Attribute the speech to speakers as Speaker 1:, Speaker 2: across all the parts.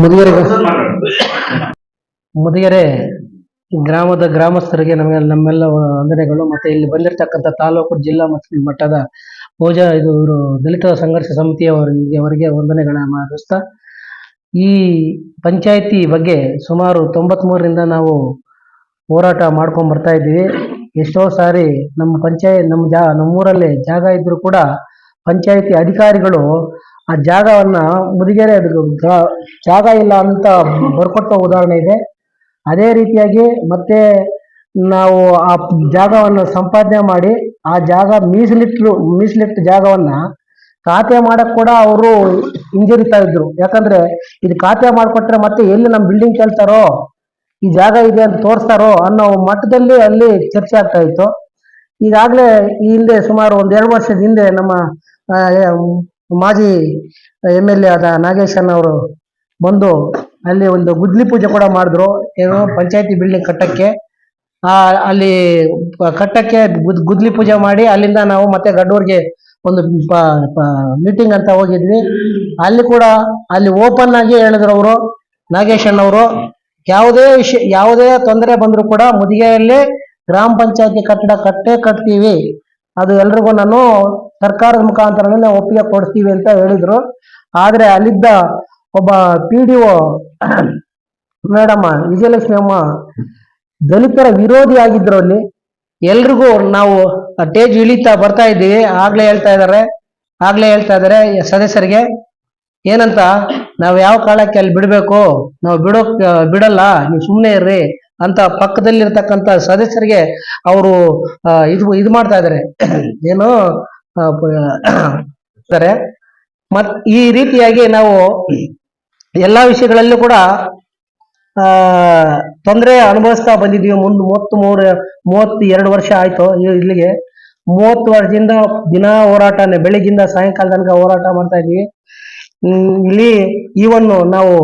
Speaker 1: ಮುದಿಗೆರೆ ಮುದಿಗೆರೆ ಗ್ರಾಮದ ಗ್ರಾಮಸ್ಥರಿಗೆ ನಮಗೆ ನಮ್ಮೆಲ್ಲ ವಂದನೆಗಳು. ಮತ್ತೆ ಇಲ್ಲಿ ಬಂದಿರತಕ್ಕಂಥ ತಾಲೂಕು ಜಿಲ್ಲಾ ಮತ್ತು ಮಟ್ಟದ ಪೂಜಾ ಇದು ಇವರು ದಲಿತ ಸಂಘರ್ಷ ಸಮಿತಿಯವರಿಗೆ ಅವರಿಗೆ ವಂದನೆಗಳನ್ನ ಮಾಡಿಸ್ತಾ ಈ ಪಂಚಾಯತಿ ಬಗ್ಗೆ ಸುಮಾರು ತೊಂಬತ್ಮೂರರಿಂದ ನಾವು ಹೋರಾಟ ಮಾಡ್ಕೊಂಡ್ ಬರ್ತಾ ಇದ್ದೀವಿ. ಎಷ್ಟೋ ಸಾರಿ ನಮ್ಮ ಪಂಚಾಯತ್ ನಮ್ಮ ಜಾ ನಮ್ಮೂರಲ್ಲಿ ಜಾಗ ಇದ್ರೂ ಕೂಡ ಪಂಚಾಯಿತಿ ಅಧಿಕಾರಿಗಳು ಆ ಜಾಗವನ್ನ ಮುದಿಗೆರೆ ಜಾಗ ಇಲ್ಲ ಅಂತ ಬರ್ಕೊಟ್ಟ ಉದಾಹರಣೆ ಇದೆ. ಅದೇ ರೀತಿಯಾಗಿ ಮತ್ತೆ ನಾವು ಆ ಜಾಗವನ್ನು ಸಂಪಾದನೆ ಮಾಡಿ ಆ ಜಾಗ ಮೀಸಲಿಟ್ಟು ಮೀಸಲಿಟ್ಟ ಜಾಗವನ್ನ ಖಾತೆ ಮಾಡಕ್ ಕೂಡ ಅವರು ಹಿಂಜರಿತಾ ಇದ್ರು. ಯಾಕಂದ್ರೆ ಇದು ಖಾತೆ ಮಾಡಿಕೊಟ್ರೆ ಮತ್ತೆ ಎಲ್ಲಿ ನಮ್ಮ ಬಿಲ್ಡಿಂಗ್ ಕೇಳ್ತಾರೋ, ಈ ಜಾಗ ಇದೆ ಅಂತ ತೋರಿಸ್ತಾರೋ ಅನ್ನೋ ಮಟ್ಟದಲ್ಲಿ ಅಲ್ಲಿ ಚರ್ಚೆ ಆಗ್ತಾ ಇತ್ತು. ಈಗಾಗಲೇ ಈ ಹಿಂದೆ ಸುಮಾರು ಒಂದ್ ಎರಡು ವರ್ಷದ ಹಿಂದೆ ನಮ್ಮ ಮಾಜಿ ಎಂ ಎಲ್ ಎ ಆದ ನಾಗೇಶನ್ ಅವರು ಬಂದು ಅಲ್ಲಿ ಒಂದು ಗುದ್ಲಿ ಪೂಜೆ ಕೂಡ ಮಾಡಿದ್ರು. ಏನು ಪಂಚಾಯತಿ ಬಿಲ್ಡಿಂಗ್ ಕಟ್ಟಕ್ಕೆ. ಆ, ಅಲ್ಲಿ ಕಟ್ಟಕ್ಕೆ ಗುದ್- ಗುದ್ಲಿ ಪೂಜೆ ಮಾಡಿ ಅಲ್ಲಿಂದ ನಾವು ಮತ್ತೆ ಗಡ್ಡೂರ್ಗೆ ಒಂದು ಮೀಟಿಂಗ್ ಅಂತ ಹೋಗಿದ್ವಿ. ಅಲ್ಲಿ ಕೂಡ ಅಲ್ಲಿ ಓಪನ್ ಆಗಿ ಹೇಳಿದ್ರು ಅವರು, ನಾಗೇಶನ್ ಅವರು. ಯಾವುದೇ ವಿಷಯ ಯಾವುದೇ ತೊಂದರೆ ಬಂದರೂ ಕೂಡ ಮುದಿಗೆಯಲ್ಲಿ ಗ್ರಾಮ ಪಂಚಾಯತಿ ಕಟ್ಟಡ ಕಟ್ಟೇ ಕಟ್ತೀವಿ. ಅದು ಎಲ್ರಿಗೂ ನಾನು ಸರ್ಕಾರದ ಮುಖಾಂತರನೇ ಒಪ್ಪಿಗೆ ಕೊಡಿಸ್ತೀವಿ ಅಂತ ಹೇಳಿದ್ರು. ಆದರೆ ಅಲ್ಲಿದ್ದ ಒಬ್ಬ ಪಿ ಡಿ ಒ ಮೇಡಮ್ಮ ವಿಜಯಲಕ್ಷ್ಮಿ ಅಮ್ಮ ದಲಿತರ ವಿರೋಧಿ ಆಗಿದ್ರು ಅಲ್ಲಿ. ಎಲ್ರಿಗೂ ನಾವು ಟೇಜ್ ಇಳಿತಾ ಬರ್ತಾ ಇದ್ದೀವಿ. ಆಗ್ಲೇ ಹೇಳ್ತಾ ಇದಾರೆ ಆಗ್ಲೇ ಹೇಳ್ತಾ ಇದಾರೆ ಸದಸ್ಯರಿಗೆ. ಏನಂತ, ನಾವು ಯಾವ ಕಾಲಕ್ಕೆ ಅಲ್ಲಿ ಬಿಡಬೇಕು? ನಾವು ಬಿಡೋ ಬಿಡಲ್ಲ. ನೀವು ಸುಮ್ಮನೆ ಇರ್ರಿ. ಅಂತ ಪಕ್ಕದಲ್ಲಿರ್ತಕ್ಕಂಥ ಸದಸ್ಯರಿಗೆ ಅವರು ಇದು ಇದು ಮಾಡ್ತಾ ಇದ್ದಾರೆ. ಏನು ಸರಿ. ಮತ್, ಈ ರೀತಿಯಾಗಿ ನಾವು ಎಲ್ಲಾ ವಿಷಯಗಳಲ್ಲೂ ಕೂಡ ತೊಂದರೆ ಅನುಭವಿಸ್ತಾ ಬಂದಿದೀವಿ ಮುಂದ್ ಮೂವತ್ತ್ ಮೂರು ಮೂವತ್ತ್ ಎರಡು ವರ್ಷ ಆಯ್ತು ಇಲ್ಲಿಗೆ. ಮೂವತ್ತು ವರ್ಷದಿಂದ ದಿನ ಹೋರಾಟನೇ, ಬೆಳಿಗ್ಗಿಂದ ಸಾಯಂಕಾಲ ತನಕ ಹೋರಾಟ ಮಾಡ್ತಾ ಇದೀವಿ ಇಲ್ಲಿ ಈವನ್ನು ನಾವು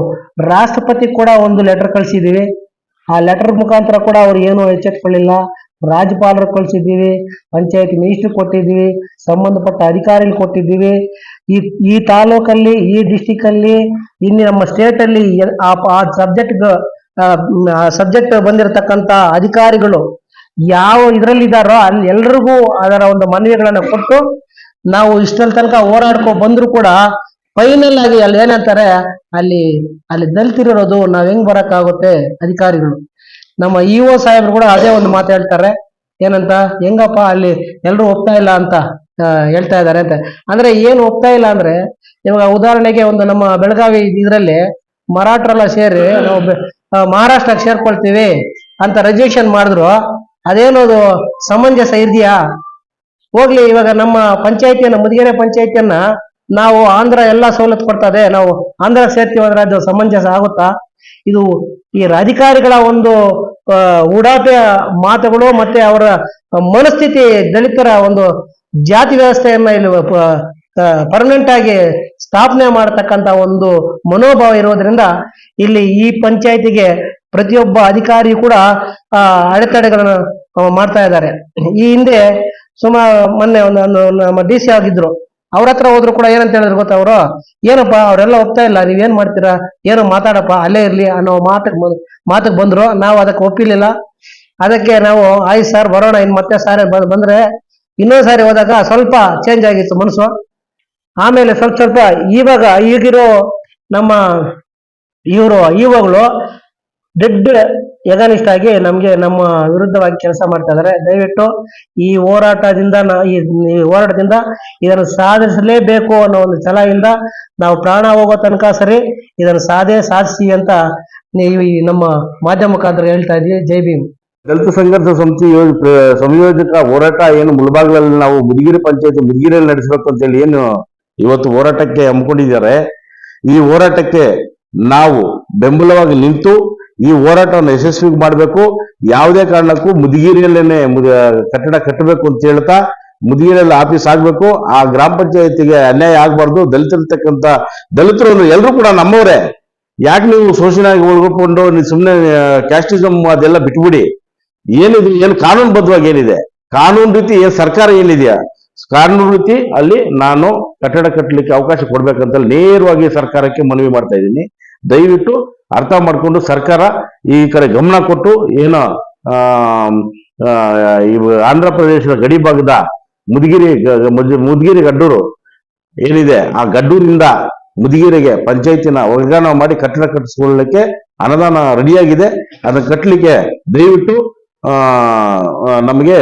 Speaker 1: ರಾಷ್ಟ್ರಪತಿ ಕೂಡ ಒಂದು ಲೆಟರ್ ಕಳ್ಸಿದೀವಿ ಆ ಲೆಟರ್ ಮುಖಾಂತರ ಕೂಡ ಅವ್ರು ಏನು ಎಚ್ಚೆತ್ಕೊಳ್ಳಿಲ್ಲ. ರಾಜ್ಯಪಾಲರು ಕಳಿಸಿದ್ದೀವಿ, ಪಂಚಾಯತ್ ಮಿನಿಸ್ಟರ್ ಕೊಟ್ಟಿದ್ದೀವಿ, ಸಂಬಂಧಪಟ್ಟ ಅಧಿಕಾರಿಗಳು ಕೊಟ್ಟಿದ್ದೀವಿ. ಈ ಈ ತಾಲೂಕಲ್ಲಿ, ಈ ಡಿಸ್ಟಿಕ್ ಅಲ್ಲಿ, ಇನ್ನು ನಮ್ಮ ಸ್ಟೇಟ್ ಅಲ್ಲಿ ಆ ಸಬ್ಜೆಕ್ಟ್ ಸಬ್ಜೆಕ್ಟ್ ಬಂದಿರತಕ್ಕಂತ ಅಧಿಕಾರಿಗಳು ಯಾವ ಇದ್ರಲ್ಲಿ ಇದಾರೋ ಅಲ್ಲಿ ಎಲ್ರಿಗೂ ಅದರ ಒಂದು ಮನವಿಗಳನ್ನ ಕೊಟ್ಟು ನಾವು ಇಷ್ಟಲ್ ತನಕ ಹೋರಾಡ್ಕೊ ಬಂದ್ರು ಕೂಡ ಫೈನಲ್ ಆಗಿ ಅಲ್ಲಿ ಏನಂತಾರೆ ಅಲ್ಲಿ ಅಲ್ಲಿ ದಲಿತರಿರೋದು ನಾವ್ ಹೆಂಗ್ ಬರಕ್ಕಾಗುತ್ತೆ ಅಧಿಕಾರಿಗಳು. ನಮ್ಮ ಇ ಒ ಸಾಹೇಬ್ರು ಕೂಡ ಅದೇ ಒಂದು ಮಾತು ಹೇಳ್ತಾರೆ. ಏನಂತ? ಹೆಂಗಪ್ಪ ಅಲ್ಲಿ ಎಲ್ರು ಒಪ್ತಾ ಇಲ್ಲ ಅಂತ ಹೇಳ್ತಾ ಇದಾರೆ ಅಂತ. ಅಂದ್ರೆ ಏನು ಒಪ್ತಾ ಇಲ್ಲ ಅಂದ್ರೆ, ಇವಾಗ ಉದಾಹರಣೆಗೆ ಒಂದು ನಮ್ಮ ಬೆಳಗಾವಿ ಇದರಲ್ಲಿ ಮರಾಠರೆಲ್ಲ ಸೇರಿ ನಾವು ಮಹಾರಾಷ್ಟ್ರಕ್ಕೆ ಸೇರ್ಕೊಳ್ತೀವಿ ಅಂತ ರಿಜೆಕ್ಷನ್ ಮಾಡಿದ್ರು. ಅದೇನೋದು ಸಮಂಜಸ ಇದೆಯಾ ಹೋಗ್ಲಿ ಇವಾಗ ನಮ್ಮ ಪಂಚಾಯತಿಯನ್ನ, ಮುದಿಗೆರೆ ಪಂಚಾಯತಿಯನ್ನ ನಾವು ಆಂಧ್ರ ಎಲ್ಲಾ ಸವಲತ್ತು ಕೊಡ್ತದೆ. ನಾವು ಆಂಧ್ರ ಸೇರ್ತೀವಿ ಅಂದ್ರೆ ಅದು ಸಮಂಜಸ ಆಗುತ್ತಾ? ಇದು ಈ ಅಧಿಕಾರಿಗಳ ಒಂದು ಉಡಾಪೆಯ ಮಾತುಗಳು ಮತ್ತೆ ಅವರ ಮನಸ್ಥಿತಿ ದಲಿತರ ಒಂದು ಜಾತಿ ವ್ಯವಸ್ಥೆಯನ್ನ ಇಲ್ಲಿ ಪರ್ಮನೆಂಟ್ ಆಗಿ ಸ್ಥಾಪನೆ ಮಾಡತಕ್ಕಂತ ಒಂದು ಮನೋಭಾವ ಇರೋದ್ರಿಂದ ಇಲ್ಲಿ ಈ ಪಂಚಾಯತಿಗೆ ಪ್ರತಿಯೊಬ್ಬ ಅಧಿಕಾರಿ ಕೂಡ ಅಡೆತಡೆಗಳನ್ನ ಮಾಡ್ತಾ ಇದ್ದಾರೆ. ಈ ಹಿಂದೆ ಸುಮಾರು ಮೊನ್ನೆ ಒಂದು ನಮ್ಮ ಡಿ ಸಿ ಆಗಿದ್ರು. ಅವ್ರ ಹತ್ರ ಹೋದ್ರು ಕೂಡ ಏನಂತ ಹೇಳಿದ್ರು ಗೊತ್ತಾ ಅವರು? ಏನಪ್ಪ, ಅವರೆಲ್ಲ ಹೋಗ್ತಾ ಇಲ್ಲ, ನೀವೇನ್ ಮಾಡ್ತೀರಾ? ಏನು ಮಾತಾಡಪ್ಪ, ಅಲ್ಲೇ ಇರ್ಲಿ ಅನ್ನೋ ಮಾತಕ್ ಮಾತಕ್ ಬಂದ್ರು. ನಾವು ಅದಕ್ಕೆ ಒಪ್ಪಿಲಿಲ್ಲ. ಅದಕ್ಕೆ ನಾವು ಆಯ್ತು ಸರ್, ಬರೋಣ, ಇನ್ ಮತ್ತೆ ಸಾರಿ ಬಂದ್ರೆ ಇನ್ನೊಂದ್ ಸಾರಿ ಹೋದಾಗ ಸ್ವಲ್ಪ ಚೇಂಜ್ ಆಗಿತ್ತು ಮನಸ್ಸು. ಆಮೇಲೆ ಸ್ವಲ್ಪ ಸ್ವಲ್ಪ ಇವಾಗ ಈಗಿರೋ ನಮ್ಮ ಇವರು ಇವುಗಳು ಡೆಡ್ ಎಗನಿಸ್ಟ್ ಆಗಿ ನಮ್ಗೆ ನಮ್ಮ ವಿರುದ್ಧವಾಗಿ ಕೆಲಸ ಮಾಡ್ತಾ ಇದ್ದಾರೆ. ದಯವಿಟ್ಟು ಈ ಹೋರಾಟದಿಂದ ಈ ಹೋರಾಟದಿಂದ ಇದನ್ನು ಸಾಧಿಸಲೇಬೇಕು ಅನ್ನೋ ಒಂದು ಛಲದಿಂದ ನಾವು ಪ್ರಾಣ ಹೋಗೋ ತನಕ ಸರಿ, ಇದನ್ನು ಸಾಧೇ ಸಾಧಿಸಿ ಅಂತ ಈ ನಮ್ಮ ಮಾಧ್ಯಮ ಮುಖಾಂತರ ಹೇಳ್ತಾ ಇದೀವಿ ಜೈ ಭೀಮ್.
Speaker 2: ದಲಿತ ಸಂಘರ್ಷ ಸಮಿತಿ ಸಂಯೋಜಕ ಹೋರಾಟ ಏನು ಮುಳಬಾಗ್ಲಲ್ಲಿ ನಾವು ಮುದಿಗಿರಿ ಪಂಚಾಯತ್ ಮುದಿಗಿರಿಯಲ್ಲಿ ನಡೆಸಬೇಕು ಅಂತೇಳಿ ಏನು ಇವತ್ತು ಹೋರಾಟಕ್ಕೆ ಹಮ್ಮಿಕೊಂಡಿದ್ದಾರೆ. ಈ ಹೋರಾಟಕ್ಕೆ ನಾವು ಬೆಂಬಲವಾಗಿ ನಿಂತು ಈ ಹೋರಾಟವನ್ನು ಯಶಸ್ವಿ ಮಾಡಬೇಕು. ಯಾವುದೇ ಕಾರಣಕ್ಕೂ ಮುದಿಗಿರಿಯಲ್ಲೇನೆ ಮುದ- ಕಟ್ಟಡ ಕಟ್ಟಬೇಕು ಅಂತ ಹೇಳ್ತಾ ಮುದಿಗಿರಿಯಲ್ಲಿ ಆಫೀಸ್ ಆಗ್ಬೇಕು. ಆ ಗ್ರಾಮ ಪಂಚಾಯತಿಗೆ ಅನ್ಯಾಯ ಆಗ್ಬಾರ್ದು. ದಲಿತರಿರ್ತಕ್ಕಂಥ ದಲಿತರು ಎಲ್ಲರೂ ಕೂಡ ನಮ್ಮವರೇ. ಯಾಕೆ ನೀವು ಶೋಷಣೆಯಾಗಿ ಉಳ್ಕೊಂಡು ನೀವು ಸುಮ್ಮನೆ ಕ್ಯಾಸ್ಟಿಸಮ್ ಅದೆಲ್ಲ ಬಿಟ್ಬಿಡಿ. ಏನಿದೆ ಏನು ಕಾನೂನುಬದ್ಧವಾಗಿ ಏನಿದೆ? ಕಾನೂನು ರೀತಿ ಏನು ಸರ್ಕಾರ ಏನಿದೆಯಾ? ಕಾನೂನು ರೀತಿ ಅಲ್ಲಿ ನಾನು ಕಟ್ಟಡ ಕಟ್ಟಲಿಕ್ಕೆ ಅವಕಾಶ ಕೊಡ್ಬೇಕಂತ ನೇರವಾಗಿ ಸರ್ಕಾರಕ್ಕೆ ಮನವಿ ಮಾಡ್ತಾ ಇದ್ದೀನಿ. ದಯವಿಟ್ಟು ಅರ್ಥ ಮಾಡಿಕೊಂಡು ಸರ್ಕಾರ ಈ ಕಡೆ ಗಮನ ಕೊಟ್ಟು ಏನು ಆ, ಆ, ಇವು ಆಂಧ್ರ ಪ್ರದೇಶದ ಗಡಿ ಭಾಗದ ಮುದಗಿರಿ ಮುದಗಿರಿ ಗಡ್ಡೂರು ಏನಿದೆ ಆ ಗಡ್ಡೂರಿಂದ ಮುದಗಿರಿಗೆ ಪಂಚಾಯತಿನ ವರ್ಗಾವಣೆ ಮಾಡಿ ಕಟ್ಟಡ ಕಟ್ಟಿಸ್ಕೊಳ್ಳಲಿಕ್ಕೆ ಅನುದಾನ ರೆಡಿಯಾಗಿದೆ. ಅದನ್ನು ಕಟ್ಟಲಿಕ್ಕೆ ದಯವಿಟ್ಟು ನಮಗೆ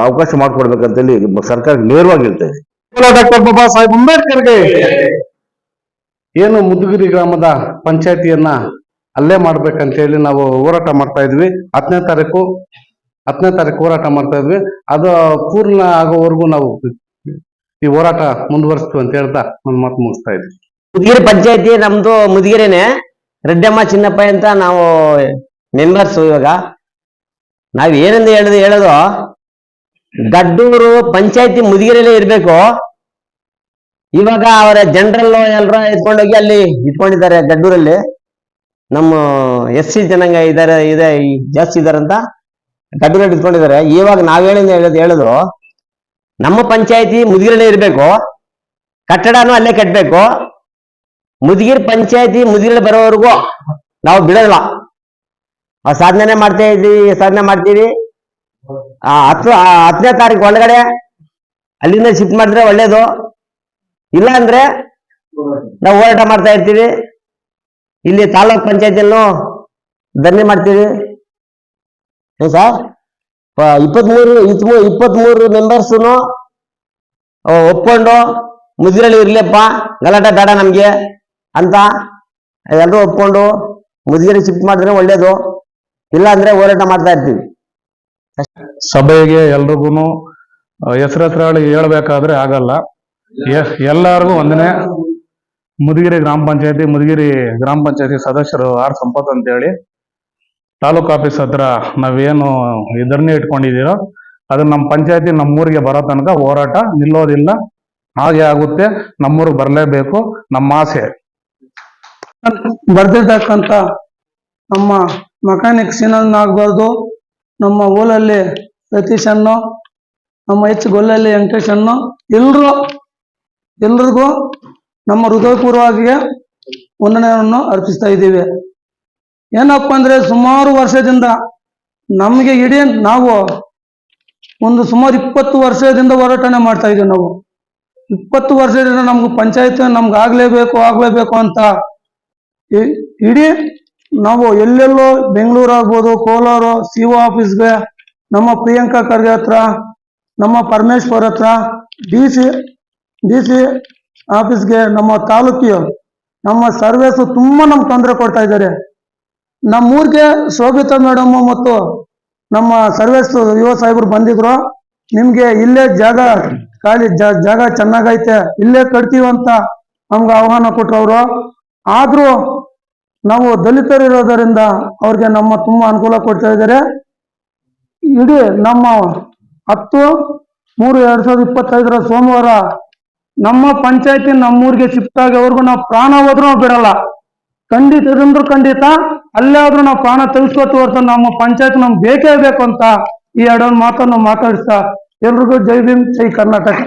Speaker 2: ಅವಕಾಶ ಮಾಡಿಕೊಡ್ಬೇಕಂತೇಳಿ ಸರ್ಕಾರ ನೇರವಾಗಿ ಹೇಳ್ತೇವೆ
Speaker 3: ಡಾಕ್ಟರ್ ಬಾಬಾ ಸಾಹೇಬ್ ಅಂಬೇಡ್ಕರ್ಗೆ ಏನು ಮುದುಗಿರಿ ಗ್ರಾಮದ ಪಂಚಾಯತಿಯನ್ನ ಅಲ್ಲೇ ಮಾಡ್ಬೇಕಂತ ಹೇಳಿ ನಾವು ಹೋರಾಟ ಮಾಡ್ತಾ ಇದ್ವಿ. ಹತ್ತನೇ ತಾರೀಕು ಹತ್ತನೇ ತಾರೀಕು ಹೋರಾಟ ಮಾಡ್ತಾ ಇದ್ವಿ. ಅದು ಪೂರ್ಣ ಆಗೋವರೆಗೂ ನಾವು ಈ ಹೋರಾಟ ಮುಂದುವರಿಸ್ತೀವಿ ಅಂತ ಹೇಳ್ತಾ ನನ್ನ ಮಾತು ಮುಗಿಸ್ತಾ ಇದ್ವಿ.
Speaker 4: ಮುದುಗಿರಿ ಪಂಚಾಯತಿ ನಮ್ದು ಮುದಿಗೆರೆನೆ. ರೆಡ್ಡಮ್ಮ ಚಿನ್ನಪ್ಪ ಅಂತ ನಾವು ಮೆಂಬರ್ಸ್ ಇವಾಗ. ನಾವ್ ಏನಂತ ಹೇಳುದು ಹೇಳೋದು, ದಡ್ಡೂರು ಪಂಚಾಯತಿ ಮುದುಗಿರಲ್ಲೇ ಇರ್ಬೇಕು. ಇವಾಗ ಅವರ ಜನರಲ್ ಎಲ್ಲರ ಎತ್ಕೊಂಡೋಗಿ ಅಲ್ಲಿ ಇಟ್ಕೊಂಡಿದ್ದಾರೆ ಗಡ್ಡೂರಲ್ಲಿ. ನಮ್ಮ ಎಸ್ ಸಿ ಜನಾಂಗ ಇದಾರೆ ಇದೆ, ಜಾಸ್ತಿ ಇದಾರಂತ ಗಡ್ಡೂರಲ್ಲಿ ಇಟ್ಕೊಂಡಿದ್ದಾರೆ. ಇವಾಗ ನಾವ್ ಹೇಳಿದ ಹೇಳೋದು ಹೇಳಿದ್ರು, ನಮ್ಮ ಪಂಚಾಯತಿ ಮುದುಗಿರಲ್ಲೇ ಇರಬೇಕು, ಕಟ್ಟಡನೂ ಅಲ್ಲೇ ಕಟ್ಟಬೇಕು ಮುದಿಗಿರ್ ಪಂಚಾಯತಿ ಮುದಿಗಿರಲ್ಲಿ ಬರೋವರೆಗೂ ನಾವು ಬಿಡಲ್ಲ ಸಾಧನೆ ಮಾಡ್ತಾ ಇದ್ದೀವಿ ಸಾಧನೆ ಮಾಡ್ತೀವಿ. ಹತ್ತು ಹತ್ತನೇ ತಾರೀಕು ಒಳಗಡೆ ಅಲ್ಲಿಂದ ಶಿಫ್ಟ್ ಮಾಡಿದ್ರೆ ಒಳ್ಳೇದು. ಇಲ್ಲ ಅಂದ್ರೆ ನಾವು ಹೋರಾಟ ಮಾಡ್ತಾ ಇರ್ತೀವಿ. ಇಲ್ಲಿ ತಾಲೂಕ್ ಪಂಚಾಯತಿಯಲ್ಲೂ ಧರಣಿ ಮಾಡ್ತೀವಿ. ಸರ್? ಇಪ್ಪತ್ಮೂರು ಇಪ್ಪತ್ಮೂರು ಇಪ್ಪತ್ಮೂರು ಮೆಂಬರ್ಸ್ನು ಒಪ್ಕೊಂಡು ಮುದಿರಲ್ಲಿ ಇರ್ಲಿಪ್ಪ ಗಲಾಟೆ ಬೇಡ ನಮ್ಗೆ ಅಂತ ಎಲ್ಲರೂ ಒಪ್ಕೊಂಡು ಮುದ್ರಳ್ಳಿ ಶಿಫ್ಟ್ ಮಾಡಿದ್ರೆ ಒಳ್ಳೇದು. ಇಲ್ಲ ಅಂದ್ರೆ ಹೋರಾಟ ಮಾಡ್ತಾ ಇರ್ತೀವಿ.
Speaker 3: ಸಭೆಗೆ ಎಲ್ರಿಗೂ ಹೆಸರು ಹೇಳಿ ಹೇಳ್ಬೇಕಾದ್ರೆ ಆಗಲ್ಲ. ಎ- ಎಲ್ಲರಿಗೂ ಒಂದನೇ ಮುದಗಿರಿ ಗ್ರಾಮ ಪಂಚಾಯತಿ, ಮುದಗಿರಿ ಗ್ರಾಮ ಪಂಚಾಯತಿ ಸದಸ್ಯರು ಆರ್ ಸಂಪತ್ ಅಂತ ಹೇಳಿ ತಾಲೂಕು ಆಫೀಸ್ ಹತ್ರ ನಾವೇನು ಇದನ್ನೇ ಇಟ್ಕೊಂಡಿದ್ದೀರೋ, ಅದು ನಮ್ಮ ಪಂಚಾಯತಿ ನಮ್ಮೂರಿಗೆ ಬರೋ ತನಕ ಹೋರಾಟ ನಿಲ್ಲೋದಿಲ್ಲ. ಹಾಗೆ ಆಗುತ್ತೆ ನಮ್ಮೂರಿಗೆ ಬರಲೇಬೇಕು, ನಮ್ಮ ಆಸೆ.
Speaker 5: ಬರ್ದಿರ್ತಕ್ಕಂಥ ನಮ್ಮ ಮೆಕ್ಯಾನಿಕ್ ಸೀನನ್ನು ಆಗ್ಬಾರ್ದು ನಮ್ಮ ಊರಲ್ಲಿ ಸತೀಶ್ ಅನ್ನು ನಮ್ಮ ಎಚ್ ಗೊಲ್ಲಲ್ಲಿ ವೆಂಕಟೇಶ್ ಅನ್ನು ಎಲ್ರು ಎಲ್ರಿಗೂ ನಮ್ಮ ಹೃದಯಪೂರ್ವವಾಗಿ ವಂದನೆಯನ್ನು ಅರ್ಪಿಸ್ತಾ ಇದ್ದೀವಿ. ಏನಪ್ಪ ಅಂದ್ರೆ ಸುಮಾರು ವರ್ಷದಿಂದ ನಮಗೆ ಇಡೀ ನಾವು ಒಂದು ಸುಮಾರು ಇಪ್ಪತ್ತು ವರ್ಷದಿಂದ ಹೋರಾಟನೆ ಮಾಡ್ತಾ ನಾವು. ಇಪ್ಪತ್ತು ವರ್ಷದಿಂದ ನಮ್ಗೆ ಪಂಚಾಯತ್ ನಮ್ಗೆ ಆಗ್ಲೇಬೇಕು ಆಗ್ಲೇಬೇಕು ಅಂತ ಇಡೀ ನಾವು ಎಲ್ಲೆಲ್ಲೋ ಬೆಂಗಳೂರು ಆಗ್ಬೋದು, ಕೋಲಾರ, ಸಿ ಒ ಆಫೀಸ್ಗೆ, ನಮ್ಮ ಪ್ರಿಯಾಂಕಾ ಖರ್ಗೆ ಹತ್ರ, ನಮ್ಮ ಪರಮೇಶ್ವರ್ ಹತ್ರ, ಡಿ ಸಿ ಡಿ ಸಿ ಆಫೀಸ್ಗೆ ನಮ್ಮ ತಾಲೂಕಿಯು ನಮ್ಮ ಸರ್ವೇಸು ತುಂಬಾ ನಮ್ಗೆ ತೊಂದರೆ ಕೊಡ್ತಾ ಇದ್ದಾರೆ. ನಮ್ಮೂರಿಗೆ ಶೋಭಿತಾ ಮೇಡಮ್ ಮತ್ತು ನಮ್ಮ ಸರ್ವೇಸ್ ಯುವ ಸಾಹೇಬರು ಬಂದಿದ್ರು. ನಿಮ್ಗೆ ಇಲ್ಲೇ ಜಾಗ ಖಾಲಿ ಜಾಗ ಚೆನ್ನಾಗೈತೆ, ಇಲ್ಲೇ ಕಟ್ತೀವಿ ಅಂತ ನಮ್ಗೆ ಆಹ್ವಾನ ಕೊಟ್ಟರು ಅವರು. ಆದ್ರೂ ನಾವು ದಲಿತರಿರೋದರಿಂದ ಅವ್ರಿಗೆ ನಮ್ಮ ತುಂಬಾ ಅನುಕೂಲ ಕೊಡ್ತಾ ಇದ್ದಾರೆ. ಇಡೀ ನಮ್ಮ ಹತ್ತು, ಮೂರು ಎರಡ್ ಸಾವಿರದ ಇಪ್ಪತ್ತೈದರ ಸೋಮವಾರ ನಮ್ಮ ಪಂಚಾಯತಿ ನಮ್ಮೂರಿಗೆ ಶಿಫ್ಟ್ ಅವ್ರಿಗೂ ನಾವು ಪ್ರಾಣ ಹೋದ್ರೂ ನಾವು ಬಿಡಲ್ಲ. ಖಂಡಿತ, ಇದಂದ್ರು ಖಂಡಿತ, ಅಲ್ಲೇ ಆದ್ರೂ ನಾವು ಪ್ರಾಣ ತೆಗೆಸ್ಕೊಟ್ಟು ಹೊರತು ನಮ್ಮ ಪಂಚಾಯತ್ ನಮ್ಗೆ ಬೇಕೇ ಬೇಕು ಅಂತ ಈ ಎರಡೊಂದು ಮಾತನ್ನು ಮಾತಾಡಿಸ್ತಾ ಎಲ್ರಿಗೂ ಜೈ ಭೀಮ್, ಜೈ ಕರ್ನಾಟಕ.